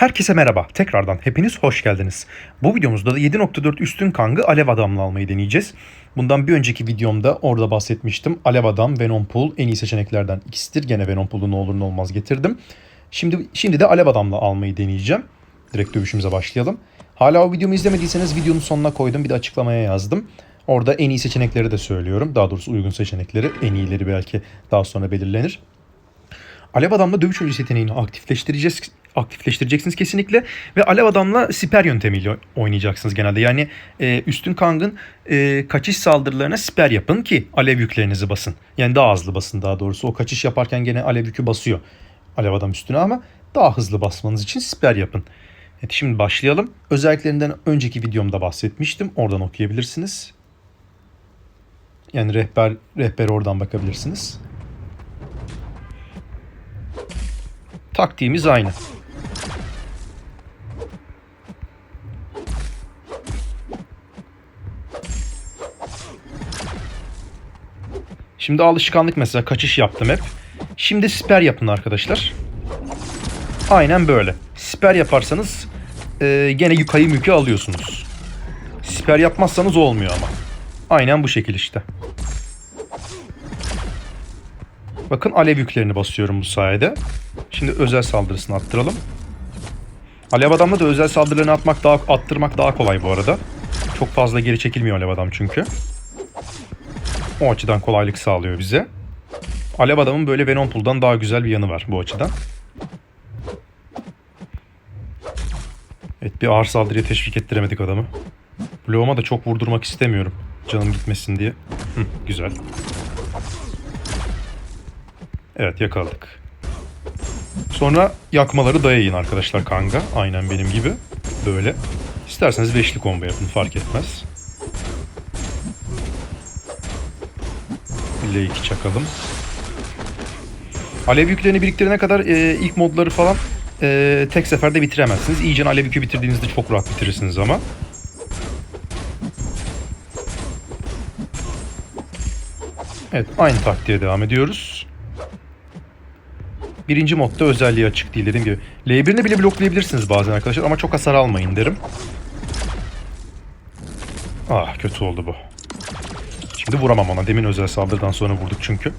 Herkese merhaba. Tekrardan hepiniz hoş geldiniz. Bu videomuzda da 7.4 üstün kangı Alev Adam'la almayı deneyeceğiz. Bundan bir önceki videomda orada bahsetmiştim. Alev Adam, Venom Pool en iyi seçeneklerden ikisidir. Gene Venom Pool'u ne olur ne olmaz getirdim. Şimdi şimdi de Alev Adam'la almayı deneyeceğim. Direkt dövüşümüze başlayalım. Hala o videomu izlemediyseniz videonun sonuna koydum. Bir de açıklamaya yazdım. Orada en iyi seçenekleri de söylüyorum. Daha doğrusu uygun seçenekleri. En iyileri belki daha sonra belirlenir. Alev Adam'la dövüş oyuncu yeteneğini aktifleştireceğiz aktifleştireceksiniz kesinlikle ve Alev Adam'la siper yöntemiyle oynayacaksınız genelde. Yani e, üstün kangın e, kaçış saldırılarına siper yapın ki alev yüklerinizi basın. Yani daha hızlı basın daha doğrusu. O kaçış yaparken gene alev yükü basıyor Alev Adam üstüne ama daha hızlı basmanız için siper yapın. Evet şimdi başlayalım. Özelliklerinden önceki videomda bahsetmiştim. Oradan okuyabilirsiniz. Yani rehber rehber oradan bakabilirsiniz. Taktiğimiz aynı. Şimdi alışkanlık mesela kaçış yaptım hep. Şimdi siper yapın arkadaşlar. Aynen böyle. Siper yaparsanız e, gene yukayı mükü alıyorsunuz. Siper yapmazsanız olmuyor ama. Aynen bu şekil işte. Bakın alev yüklerini basıyorum bu sayede. Şimdi özel saldırısını attıralım. Alev adamla da özel saldırılarını atmak daha attırmak daha kolay bu arada. Çok fazla geri çekilmiyor alev adam çünkü. O açıdan kolaylık sağlıyor bize. Alev adamın böyle Venom Pool'dan daha güzel bir yanı var bu açıdan. Evet bir ağır saldırıya teşvik ettiremedik adamı. Bloğuma da çok vurdurmak istemiyorum. Canım gitmesin diye. Hı, güzel. Evet yakaladık. Sonra yakmaları dayayın arkadaşlar kanga. Aynen benim gibi. Böyle. İsterseniz beşli combo yapın fark etmez. L2 çakalım. Alev yüklerini biriktirene kadar e, ilk modları falan e, tek seferde bitiremezsiniz. İyice alev yükü bitirdiğinizde çok rahat bitirirsiniz ama. Evet aynı taktiğe devam ediyoruz. Birinci modda özelliği açık değil dediğim gibi. L1'ini bile bloklayabilirsiniz bazen arkadaşlar ama çok hasar almayın derim. Ah kötü oldu bu. Şimdi vuramam ona. Demin özel saldırıdan sonra vurduk çünkü.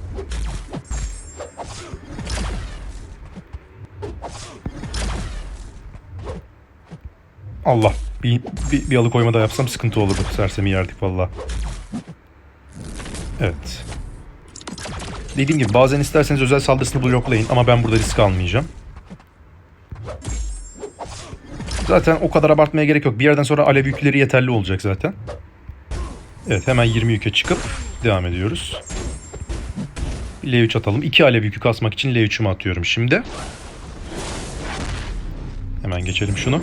Allah. Bir, bir, bir alıkoyma da yapsam sıkıntı olurdu. Sersemi yerdik valla. Evet. Dediğim gibi bazen isterseniz özel saldırısını bloklayın ama ben burada risk almayacağım. Zaten o kadar abartmaya gerek yok. Bir yerden sonra alev yükleri yeterli olacak zaten. Evet hemen 20 yüke çıkıp devam ediyoruz. L3 atalım. 2 alev yükü kasmak için L3'ümü atıyorum şimdi. Hemen geçelim şunu.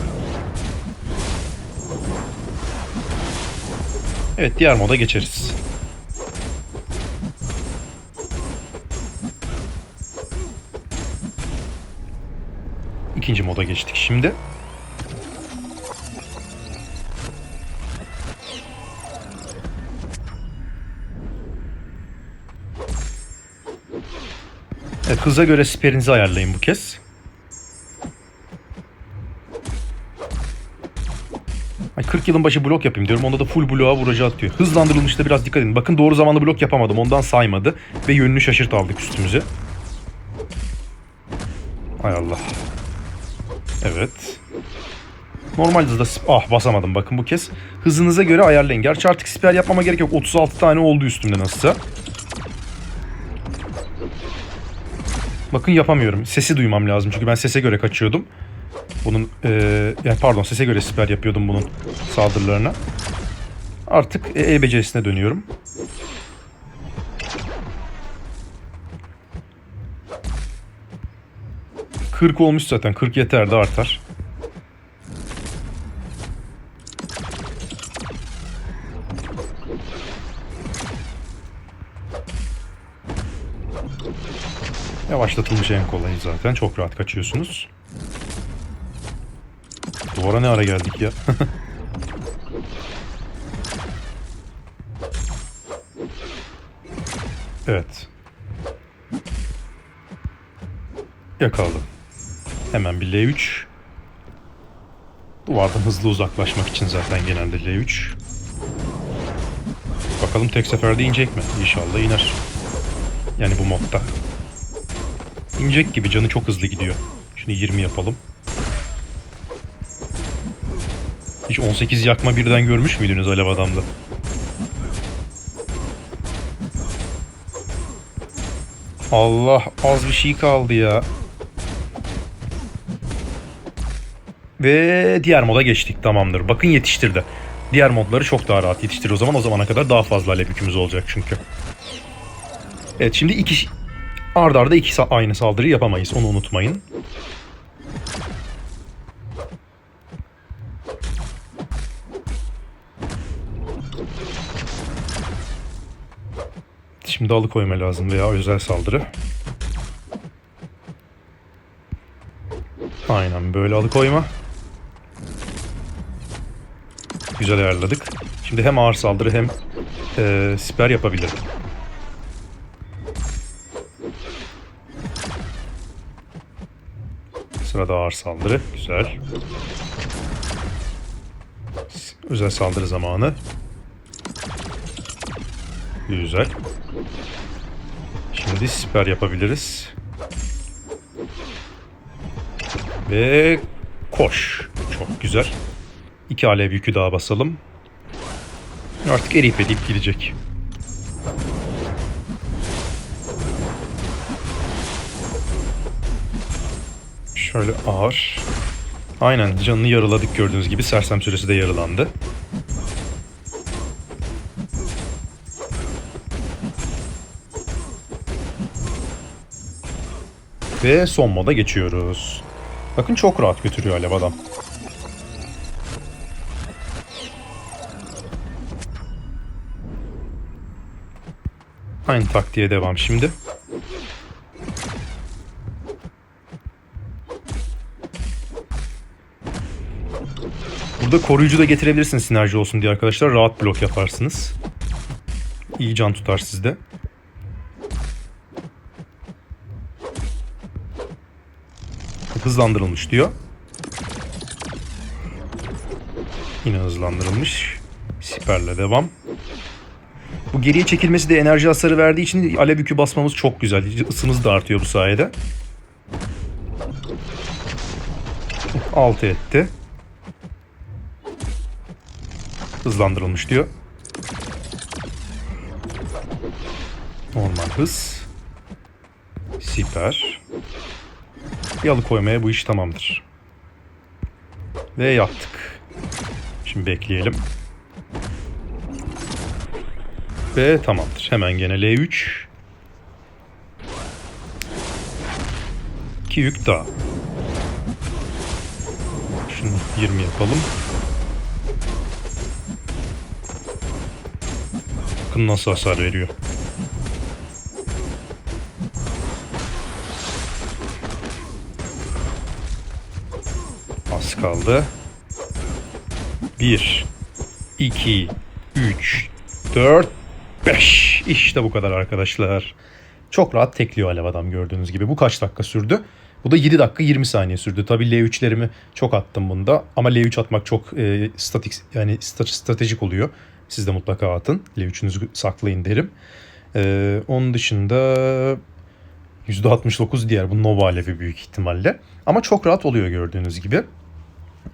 Evet diğer moda geçeriz. İkinci moda geçtik şimdi. Evet, hıza göre siperinizi ayarlayın bu kez. Ay 40 yılın başı blok yapayım diyorum. Onda da full bloğa vuracı atıyor. Hızlandırılmışta biraz dikkat edin. Bakın doğru zamanlı blok yapamadım. Ondan saymadı. Ve yönünü şaşırt aldık üstümüze. Ay Allah. Evet. Normal hızda ah basamadım bakın bu kez. Hızınıza göre ayarlayın. Gerçi artık siper yapmama gerek yok. 36 tane oldu üstümde nasılsa. Bakın yapamıyorum. Sesi duymam lazım çünkü ben sese göre kaçıyordum. Bunun e, yani pardon sese göre siper yapıyordum bunun saldırılarına. Artık E becerisine dönüyorum. Kırk olmuş zaten. 40 yeter de artar. Yavaşlatılmış en kolayı zaten. Çok rahat kaçıyorsunuz. Duvara ne ara geldik ya? evet. Yakaladım. Hemen bir L3. Duvardan hızlı uzaklaşmak için zaten genelde L3. Bakalım tek seferde inecek mi? İnşallah iner. Yani bu modda. İnecek gibi canı çok hızlı gidiyor. Şimdi 20 yapalım. Hiç 18 yakma birden görmüş müydünüz Alev Adam'da? Allah az bir şey kaldı ya. Ve diğer moda geçtik tamamdır. Bakın yetiştirdi. Diğer modları çok daha rahat yetiştirir o zaman. O zamana kadar daha fazla alev yükümüz olacak çünkü. Evet şimdi iki ardarda arda iki aynı saldırı yapamayız. Onu unutmayın. Şimdi alıkoyma lazım veya özel saldırı. Aynen böyle alıkoyma. Güzel ayarladık. Şimdi hem ağır saldırı hem e, siper yapabilirim. Sırada ağır saldırı. Güzel. Özel saldırı zamanı. Güzel. Şimdi siper yapabiliriz. Ve koş. Çok güzel. İki alev yükü daha basalım. Artık eriyip edip gidecek. Şöyle ağır. Aynen canını yarıladık gördüğünüz gibi. Sersem süresi de yarılandı. Ve son moda geçiyoruz. Bakın çok rahat götürüyor Alev adam. Aynı taktiğe devam şimdi. Burada koruyucu da getirebilirsiniz sinerji olsun diye arkadaşlar. Rahat blok yaparsınız. İyi can tutar sizde. Hızlandırılmış diyor. Yine hızlandırılmış. Siperle devam. Bu geriye çekilmesi de enerji hasarı verdiği için alev yükü basmamız çok güzel. Isımız da artıyor bu sayede. 6 etti. Hızlandırılmış diyor. Normal hız. Siper. Bir alıkoymaya bu iş tamamdır. Ve yaptık. Şimdi bekleyelim. Ve tamamdır. Hemen gene L3. 2 yük daha. Şunu 20 yapalım. Bakın nasıl hasar veriyor. Az kaldı. 1 2 3 4 5 İşte bu kadar arkadaşlar. Çok rahat tekliyor Alev adam gördüğünüz gibi. Bu kaç dakika sürdü? Bu da 7 dakika 20 saniye sürdü. Tabii L3'lerimi çok attım bunda. Ama L3 atmak çok e, statik yani stratejik oluyor. Siz de mutlaka atın. L3'ünüzü saklayın derim. E, onun dışında %69 diğer bu Nova Alevi büyük ihtimalle. Ama çok rahat oluyor gördüğünüz gibi.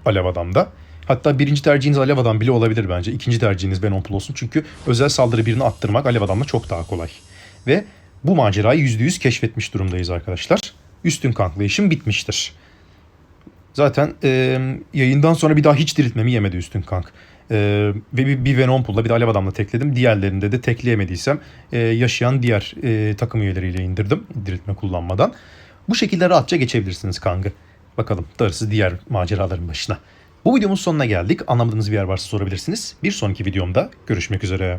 Alev Adam'da. Hatta birinci tercihiniz Alev Adam bile olabilir bence. İkinci tercihiniz Venompul olsun. Çünkü özel saldırı birini attırmak Alev Adam'la çok daha kolay. Ve bu macerayı %100 keşfetmiş durumdayız arkadaşlar. Üstün kanklayışım bitmiştir. Zaten e, yayından sonra bir daha hiç diriltmemi yemedi üstün kank. E, ve bir, bir Venompul'la bir de Alev Adam'la tekledim. Diğerlerinde de tekleyemediysem e, yaşayan diğer e, takım üyeleriyle indirdim diriltme kullanmadan. Bu şekilde rahatça geçebilirsiniz kankı. Bakalım darısı diğer maceraların başına. Bu videomuz sonuna geldik. Anlamadığınız bir yer varsa sorabilirsiniz. Bir sonraki videomda görüşmek üzere.